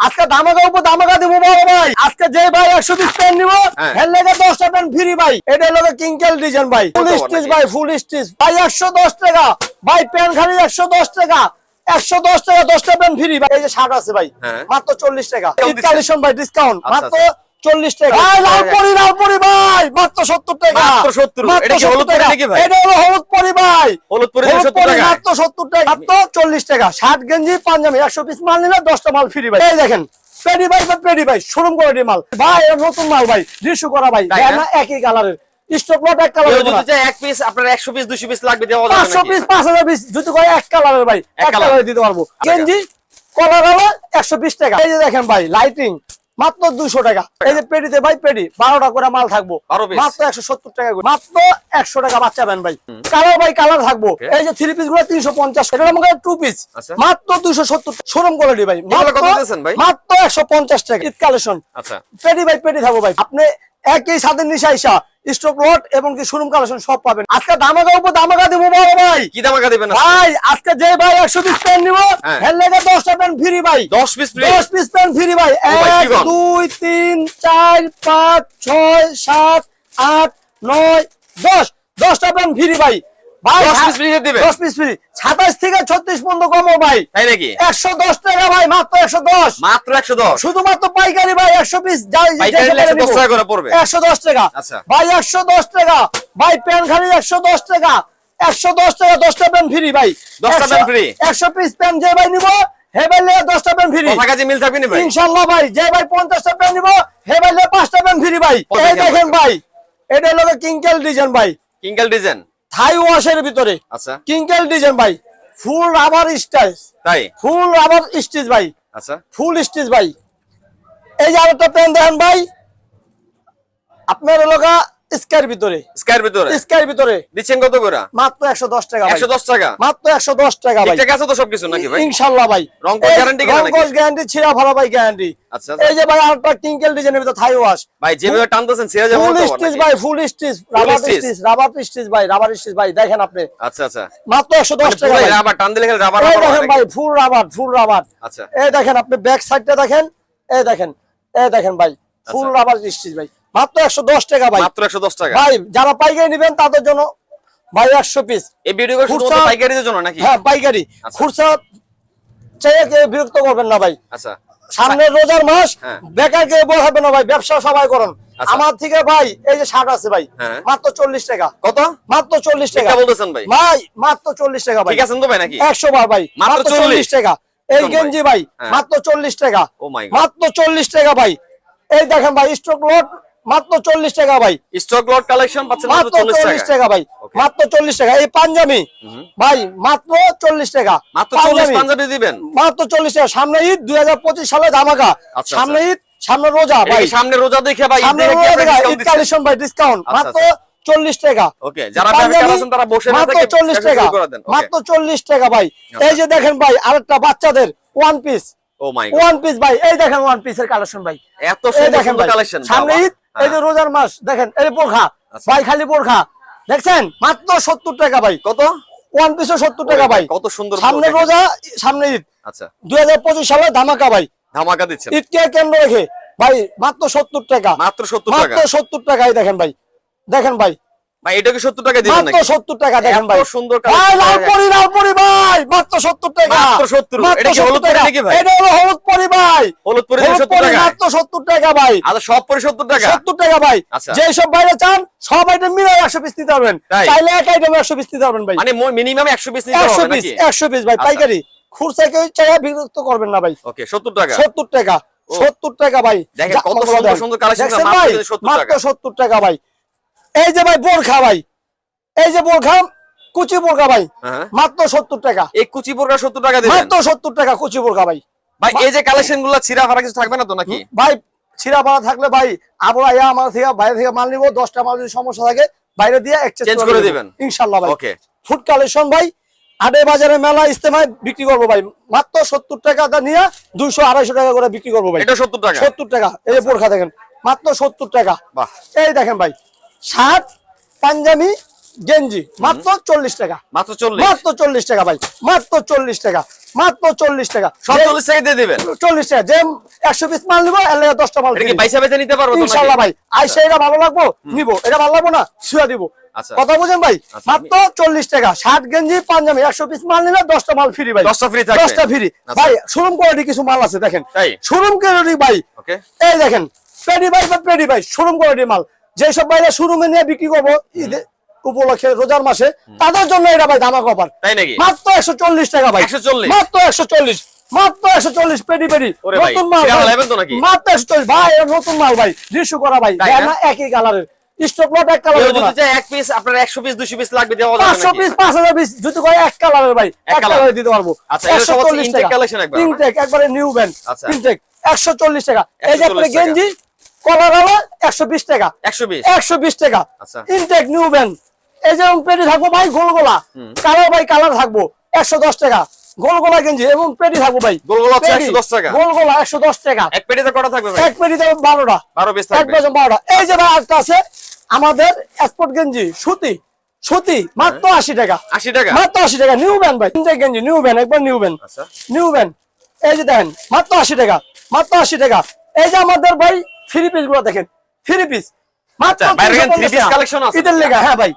আজকে দামাগা উপর দামাগা দিব বড় ভাই। আজকে যে ভাই একশো বিশ পেন নিব হ্যাঁ। হের লেগে দশটা ফ্রি ভাই। এটা হলো কিঙ্কেল ডিজাইন ভাই। ফুল স্টিচ ভাই ফুল স্টিচ। ভাই একশো দশ টাকা। ভাই প্যান্ট খালি একশো দশ টাকা। একশো দশ টাকা দশটা প্যান্ট ফ্রি ভাই। এই যে শার্ট আছে ভাই হ্যাঁ। মাত্র চল্লিশ টাকা। কালেকশন ভাই ডিসকাউন্ট আচ্ছা, মাত্র আচ্ছা। চল্লিশ টাকা। ভাই লালপুরি লালপুরি ভাই মাত্র সত্তর টাকা। মাত্র 70 এটা কি 70 হলুদ পরি টাকা। নাকি ভাই? এটা হলো হলুদ পরি ভাই। হলুদ পরি হলুদ 70 পরি টাকা? মাত্র সত্তর টাকা। মাত্র চল্লিশ টাকা। শার্ট গেঞ্জি পাঞ্জাবি একশো পিস মাল নিলে দশটা মাল ফ্রি ভাই। এই দেখেন পেডি ভাই বা পেডি ভাই শোরুম কোয়ালিটি মাল। ভাই এটা নতুন মাল ভাই দৃশ্য করা ভাই। একই কালারের স্টক লট এক যদি পিস আপনার একশো পিস দুশো পিস লাগবে দেওয়া যাবে? পিস যদি এক কালারের ভাই এক কালারে দিতে পারব। গেঞ্জি কলার হলো একশো বিশ টাকা। এই যে দেখেন ভাই লাইটিং মাত্র দুশো টাকা। এই যে পেটিতে ভাই পেটি বারোটা করে মাল থাকব। মাত্র একশো সত্তর টাকা মাত্র একশো টাকা বাচ্চা পেন ভাই। কালার ভাই কালার থাকব। এই যে থ্রি পিসগুলো তিনশো পঞ্চাশ। টাকা টু পিস আচ্ছা। মাত্র দুশো সত্তর শোরুম কোয়ালিটি ভাই। মাত্র- ভাই? মাত্র একশো পঞ্চাশ টাকা। ঈদ কালেকশন। পেটি ভাই পেটি থাকব ভাই। আপনি একই সাথে নিশা স্টক লট এবং কি শোরুম কালেকশন সব পাবেন। আজকে দামাগা উপর দামাগা দিব বড় ভাই। কি দামাগা দিবেন ভাই আজকে যে ভাই একশো পিস প্যান্ট নিব হ্যাঁ। হের লেগে দশটা প্যান্ট ফ্রি ভাই। দশ পিস ফ্রি দশ পিস প্যান্ট ফ্রি ভাই। এক? দুই তিন চার পাঁচ ছয় সাত আট নয় দশ। দশটা প্যান্ট ফ্রি ভাই। ভাই 10 piece দিবে? দশ পিস ফ্রি সাতাশ থেকে ছত্রিশ পর্যন্ত কমো ভাই। তাই নাকি? টাকা ভাই মাত্র একশো দশ। মাত্র একশো দশ? শুধুমাত্র পাইকারি ভাই একশো পিস পাইকারি 110 টাকা করে পড়বে। টাকা। আচ্ছা। ভাই টাকা। ভাই খালি ফ্রি ভাই। 10টা free? একশো পিস প্যান্ট যে ভাই নিবো হে ভাই লে দশটা প্যান্ট ফ্রি। মিল থাকবে না ভাই? ইনশাল্লাহ ভাই যে ভাই পঞ্চাশটা প্যান্ট নিবো হে ভাই লে পাঁচটা প্যান্ট ফ্রি ভাই। এই দেখেন ভাই? এটা হলো কিঙ্কেল ডিজাইন ভাই। কিংকেল ডিজাইন? থাই ওয়াশের ভিতরে। আচ্ছা। কিংকেল ডিজাইন ভাই ফুল রাবার স্টাইল তাই? ফুল রাবার স্টিচ ভাই। আচ্ছা। ফুল স্টিচ ভাই। এই যে আরেকটা পেন দেখেন ভাই। আপনার এলাকা ভিতরে। স্কায়ের ভিতরে? ভিতরে। দিচ্ছেন কত করে? মাত্র টাকা টাকা? মাত্র ভাই। ঠিকঠাক আছে তো সবকিছু নাকি ভাই? ইনশাল্লাহ ভাই। রং কোড guarantee কিনা নাকি? গ্যারান্টি ছিঁড়া ভালো ভাই গ্যারান্টি আচ্ছা, আচ্ছা। এই যে ভাই আরেকটা টিঙ্কেল ডিজাইনের ভিতরে থাই ওয়াশ ভাই যেভাবে টানতেছেন ছেড়ে যাব ফুল স্টিচ ভাই full stitch rubber stitch rubber stitch ভাই রাবার স্টিচ ভাই দেখেন আপনি। আচ্ছা আচ্ছা। মাত্র একশো দশ টাকা ভাই। রাবার টান দিলে রাবার এই রাবার দেখেন ভাই ফুল রাবার ফুল রাবার আচ্ছা। এই দেখেন আপনি ব্যাক সাইডটা দেখেন এই দেখেন এই দেখেন ভাই ফুল আচ্ছা। রাবার স্টিচ ভাই। মাত্র একশো দশ টাকা ভাই। মাত্র একশো দশ টাকা। ভাই যারা পাইকারি নেবেন তাদের জন্য ভাই একশো পিস। এই ভিডিও পাইকারিদের জন্য নাকি? হ্যাঁ পাইকারি। আচ্ছা। খুচরা বিরক্ত করবেন না ভাই। আচ্ছা। সামনের রোজার মাস হ্যাঁ। বেকার কেউ বলবেন না ভাই ব্যবসা সবাই করুন। আচ্ছা। আমার থেকে ভাই এই যে শার্ট আছে ভাই হ্যাঁ। মাত্র চল্লিশ টাকা। কত? মাত্র চল্লিশ টাকা। বলতেছেন ভাই। ভাই মাত্র চল্লিশ টাকা ভাই। ঠিক আছেন তো ভাই নাকি? একশো বার ভাই মাত্র মাত্র 40 চল্লিশ টাকা। এই গেঞ্জি ভাই হ্যাঁ। মাত্র চল্লিশ টাকা। Oh. মাত্র চল্লিশ টাকা ভাই। এই দেখেন ভাই স্টক লোড মাত্র চল্লিশ টাকা ভাই। স্টক লট কালেকশন পাচ্ছেন মাত্র চল্লিশ টাকা ভাই মাত্র চল্লিশ টাকা। এই পাঞ্জাবি ভাই মাত্র চল্লিশ টাকা। মাত্র চল্লিশ পাঞ্জাবি, দিবেন? মাত্র চল্লিশ টাকা। সামনে ঈদ দুই হাজার পঁচিশ সালে ধামাকা। আচ্ছা, সামনে ঈদ সামনে রোজা ভাই। সামনে রোজা দেখে ভাই সামনে রোজা দেখা, ঈদ কালেকশন ভাই ডিসকাউন্ট আচ্ছা, মাত্র আচ্ছা। চল্লিশ টাকা। ওকে যারা আছেন তারা বসে মাত্র চল্লিশ টাকা। শুরু করে দেন। মাত্র চল্লিশ টাকা ভাই। এই যে দেখেন ভাই আরেকটা বাচ্চাদের ওয়ান পিস ও মাই ওয়ান পিস ভাই। এই দেখেন ওয়ান পিসের কালেকশন ভাই। এত সুন্দর দেখেন কালেকশন সামনে ঈদ এই যে রোজার মাস দেখেন এই বোরখা আচ্ছা। ভাই খালি বোরখা। দেখছেন? মাত্র সত্তর টাকা ভাই। কত? ওয়ান পিসও সত্তর টাকা ভাই। কত সুন্দর সামনে রোজা সামনে ঈদ। আচ্ছা। দুই হাজার পঁচিশ সালে ধামাকা ভাই। ধামাকা দিচ্ছেন। ঈদকে কেন্দ্র রেখে ভাই মাত্র সত্তর টাকা। মাত্র সত্তর মাত্র সত্তর টাকাই দেখেন ভাই। দেখেন ভাই। ভাই এটা কি সত্তর টাকা দিবেন মাত্র সত্তর টাকা দেখেন ভাই। সুন্দর ভাই collection লালপরি লালপরি ভাই। মাত্র সত্তর টাকা মাত্র 70 মাত্র এটা কি 70 হলুদ পরি। ভাই? পরি মাত্র সত্তর টাকা ভাই? আচ্ছা সব পরে সত্তর টাকা? সত্তর টাকা ভাই। আচ্ছা। যে বাইরে চান সব আইটেম মিলে একশো পিস নিতে পারবেন। চাইলে এক আইটেম একশো পিস নিতে পারবেন ভাই। মানে মিনিমাম একশো পিস একশো পিস একশো পিস ভাই। পাইকারি। খুরসা কেউ চাইলে বিরক্ত করবেন না ভাই। ওকে সত্তর টাকা। সত্তর টাকা সত্তর টাকা ভাই। কত সুন্দর সুন্দর মাত্র ভাই? কিন্তু 70 মাত্র টাকা। সত্তর টাকা ভাই। এই যে ভাই বোরখা ভাই। এই যে বোরখা কুচি বোরখা ভাই। হ্যাঁ। মাত্র সত্তর টাকা। এই কুচি বোরকা সত্তর টাকা মাত্র সত্তর টাকা কুচি বোরখা ভাই ভাই এই যে কালেকশনগুলো ছিঁড়া ফাড়া কিছু থাকবে না তো নাকি? ভাই ছিঁড়া পাড়া থাকলে ভাই আবার আইয়া আমার থেকে বাইরে থেকে মাল নিবো দশটা মাল যদি সমস্যা থাকে বাইরে দিয়ে এক্সচেঞ্জ করে দিবেন। ইনশাল্লাহ ভাই। ওকে ফুড কালেকশন ভাই আটে বাজারে মেলা ইস্তেমায় বিক্রি করব ভাই। মাত্র সত্তর টাকা নিয়ে দুইশো আড়াইশো টাকা করে বিক্রি করব ভাই। এটা সত্তর টাকা? সত্তর টাকা। এই যে বোরখা দেখেন মাত্র সত্তর টাকা। বাহ। এই দেখেন ভাই শার্ট পাঞ্জাবি গেঞ্জি। মাত্র চল্লিশ টাকা। মাত্র চল্লিশ। মাত্র চল্লিশ টাকা ভাই। মাত্র চল্লিশ টাকা। মাত্র চল্লিশ টাকা। সব চল্লিশ টাকা দিয়ে দিবেন। চল্লিশ টাকা। যে একশো পিস মাল নিবো এর লেগে দশটা মাল। বাইসা বেচে নিতে পারব ইনশাল্লাহ ভাই। আইসা এটা ভালো লাগবো নিবো। এটা ভালো লাগবো না শুয়ে দিব। আচ্ছা। কথা বুঝেন ভাই? আচ্ছা, মাত্র চল্লিশ টাকা। ষাট গেঞ্জি পাঞ্জাবি একশো পিস মাল নিলে দশটা মাল ফ্রি ভাই। দশটা ফ্রি দশটা ফ্রি আচ্ছা। ভাই শোরুম কোয়ালিটি কিছু মাল আছে দেখেন? শোরুম কোয়ালিটি ভাই। এই দেখেন পেডি ভাই বা পেডি ভাই শোরুম কোয়ালিটি মাল। যেসব ভাইরা শোরুমে নিয়ে বিক্রি করব উপলক্ষে রোজার মাসে তাদের জন্য এটা ভাই দামা কপার তাই নাকি? মাত্র একশো চল্লিশ টাকা ভাই। 140 মাত্র একশো চল্লিশ। মাত্র একশো চল্লিশ পেডি পেডি। ভাই, নতুন মাল? মাত্র একশো চল্লিশ। ভাই নতুন মাল ভাই। দৃশ্য করা ভাই। একই কালারের। স্টক লট এক কালারের যদি চায় এক পিস আপনার একশো পিস দুশো পিস লাগবে দেওয়া যাবে? পিস যদি এক কালারের ভাই এক কালারে। দিতে পারব। আচ্ছা, টাকা। একবার, ইনটেক একবারে নিউ ব্যান্ড আচ্ছা। ইনটেক একশো চল্লিশ টাকা। এই যে 140 গেঞ্জি কলার আলা একশো বিশ টাকা। একশো পিস একশো বিশ টাকা। ইনটেক নিউ ব্যান্ড এই যে পেটি থাকব ভাই গোল গোলা কালার ভাই কালার থাকব একশো দশ টাকা। গোল গোলা গেঞ্জি এবং পেটি থাকব ভাই। গোল গোলা হচ্ছে পেটি, 110 টাকা। গোল গোলা একশো দশ টাকা। এক পেটিতে কটা থাকবে এক পেটিতে বারোটা। বারো পিস এক বারোটা। এই যে ভাই আছে আমাদের এক্সপোর্ট গেঞ্জি সুতি। সুতি মাত্র আশি টাকা। আশি টাকা? মাত্র আশি টাকা। নিউ ব্যান্ড ভাই তিনটে গেঞ্জি নিউ ব্যান্ড একবার নিউ ব্যান্ড। আচ্ছা। New band. এই যে দেখেন মাত্র আশি টাকা। মাত্র আশি টাকা। এই যে আমাদের ভাই থ্রি পিসগুলো দেখেন। থ্রি পিস মাত্র বাইরে 350 three piece টাকা। collection আছে? ঈদের লেগা ভাই।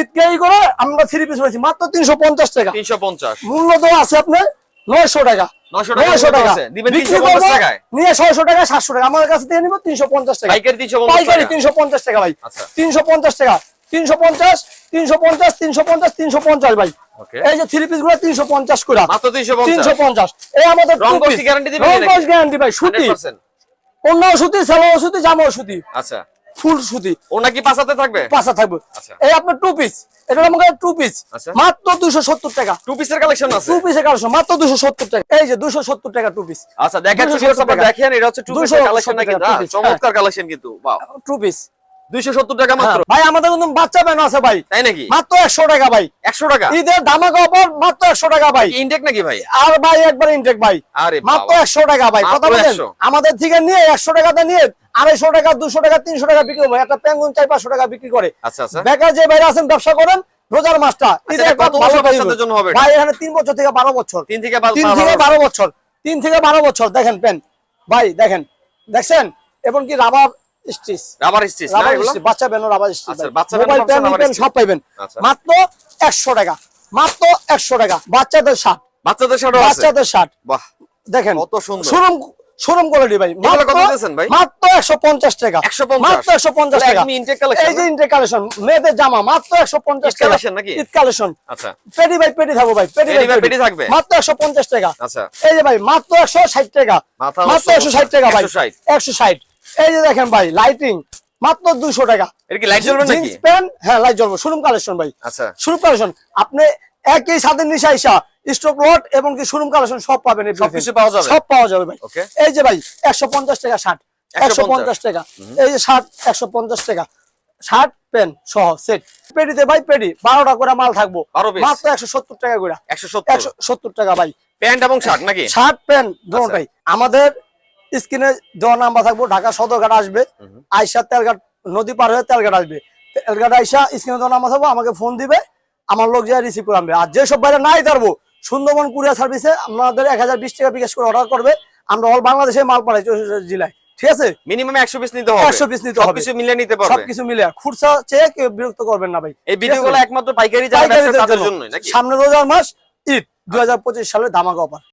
ঈদকে এই করে আমরা থ্রি পিস রয়েছি মাত্র তিনশো পঞ্চাশ টাকা। তিনশো পঞ্চাশ। মূল্য তো আছে আপনার নয়শো টাকা। 900 টাকা নয়শো টাকা। আছে। দিবেন বিক্রি 350 করব, টাকায়? নিয়ে ছয়শো টাকা সাতশো টাকা। আমার কাছে থেকে নিবো তিনশো পঞ্চাশ টাকা। পাইকারি 350 পাইকারি টাকা। তিনশো পঞ্চাশ টাকা ভাই। তিনশো পঞ্চাশ টাকা। তিনশো পঞ্চাশ তিনশো পঞ্চাশ তিনশো পঞ্চাশ তিনশো পঞ্চাশ ভাই। এই যে থ্রি পিসগুলো তিনশো পঞ্চাশ করে। মাত্র তিনশো পঞ্চাশ। এই আমাদের guarantee ভাই সুতি। 100% অন্য সুতি সালোয়ার সুতি জামাও সুতি। আচ্ছা। ফুল সুতি। ওনা কি পাঁচাতে থাকবে? পাশা থাকবে। আচ্ছা। এই আপনার টু পিস এটা আমাকে টু পিস। মাত্র দুশো সত্তর টাকা। টু পিসের কালেকশন আছে? টু পিসের কালেকশন মাত্র দুশো সত্তর টাকা। এই যে দুশো সত্তর টাকা টু পিস আচ্ছা 270 টাকা। দেখেন এটা হচ্ছে টু 270 পিসের কালেকশন নাকি? চমৎকার কালেকশন কিন্তু বাহ টু পিস 270 টাকা মাত্র। ভাই আমাদের কিন্তু বাচ্চা ব্যান আছে ভাই। তাই নাকি? মাত্র একশো টাকা ভাই। 100 টাকা? ঈদের ধামাকা অফার মাত্র একশো টাকা ভাই। ইনটেক নাকি ভাই? আর ভাই একবার ইনটেক ভাই। আরে মাত্র বাবা একশো টাকা ভাই। কথা বলেন? আমাদের থেকে নিয়ে টাকাতে নিয়ে আড়াইশো টাকা টাকা তিনশো টাকা বিক্রি করব একটা প্যাঙ্গুন চাই পাঁচশো টাকা বিক্রি করে। আচ্ছা আচ্ছা। বেকার যে বাইরে আছেন ব্যবসা করেন রোজার মাসটা জন্য ভাই এখানে তিন বছর থেকে বারো বছর। তিন থেকে বারো- তিন বারো- থেকে বারো- বারো বছর। তিন থেকে বারো বছর। দেখেন পেন ভাই দেখেন। দেখছেন? এবং কি rubber stitch. Rubber stitch rubber stitch বাচ্চা পেন রাবার স্টিচ আচ্ছা, বাচ্চা মোবাইল। সব আচ্ছা। মাত্র একশো টাকা। মাত্র একশো টাকা। বাচ্চাদের শার্ট। বাচ্চাদের শার্টও বাচ্চাদের শার্ট। বাহ। দেখেন কত সুন্দর। শোরুম শোরুম কোয়ালিটি ভাই। মাত্র- দিয়েছেন ভাই? মাত্র একশো পঞ্চাশ টাকা। 150 মাত্র একশো পঞ্চাশ তাহলে টাকা। একদমই intake collection এই যে না? কালেকশন মেয়েদের জামা মাত্র একশো পঞ্চাশ টাকা। collection নাকি? ঈদ কালেকশন আচ্ছা। পেটি ভাই পেটি থাকব ভাই থাকবে? মাত্র একশো পঞ্চাশ টাকা। আচ্ছা। এই যে ভাই মাত্র একশো ষাট টাকা। মাত্র নষ্ট একশো ষাট টাকা ভাই। 160 একশো ষাট। এই যে দেখেন ভাই লাইটিং মাত্র দুশো টাকা। এটা কি লাইট জ্বলবে জিন্স প্যান্ট হ্যাঁ লাইট জ্বলবে। শোরুম কালেকশন ভাই। আচ্ছা। শোরুম কালেকশন আপনি একই ছাদের নিচে আইসা স্টক লট এবং কি শোরুম কালেকশন সব পাবেন। সবকিছু পাওয়া যাবে? সব পাওয়া যাবে ভাই। এই যে ভাই একশো পঞ্চাশ টাকা ষাট একশো পঞ্চাশ। টাকা। এই যে ষাট একশো পঞ্চাশ টাকা। শার্ট প্যান্ট সহ সেট পেডিতে ভাই পেডি বারোটা করে মাল থাকব। 12 piece। মাত্র একশো সত্তর টাকা করে। একশো সত্তর। টাকা ভাই। প্যান্ট এবং শার্ট নাকি? শার্ট প্যান্ট দুটাই। আমাদের স্ক্রিনে দেওয়া নাম্বার থাকব ঢাকা সদরঘাট আসবে। আইসা তেলঘাট নদী পার হয়ে তেলঘাট আসবে। তেলঘাট আইসা স্ক্রিনে দেওয়া নাম্বার থাকব আমাকে ফোন দিবে আমার লোক যা রিসিভ করে আনবে। আর যেসব বাইরে নাই পারব সুন্দরবন কুরিয়ার সার্ভিসে আমাদের এক হাজার বিশ টাকা বিকাশ করে অর্ডার করবে। আমরা অল বাংলাদেশে মাল পাঠাই চৌষট্টি জেলায়। ঠিক আছে? মিনিমাম 100 পিস নিতে হবে। 100 piece নিতে হবে। সবকিছু মিলে নিতে পারবে। সবকিছু মিলে। খুরসা চেয়ে কেউ বিরক্ত করবেন না ভাই। এই ভিডিওগুলো একমাত্র পাইকারি যারা ব্যবসা পাইকারিদের তাদের জন্য। নাকি? সামনে রোজার মাস ঈদ দু হাজার পঁচিশ সালে ধামাকা অফার।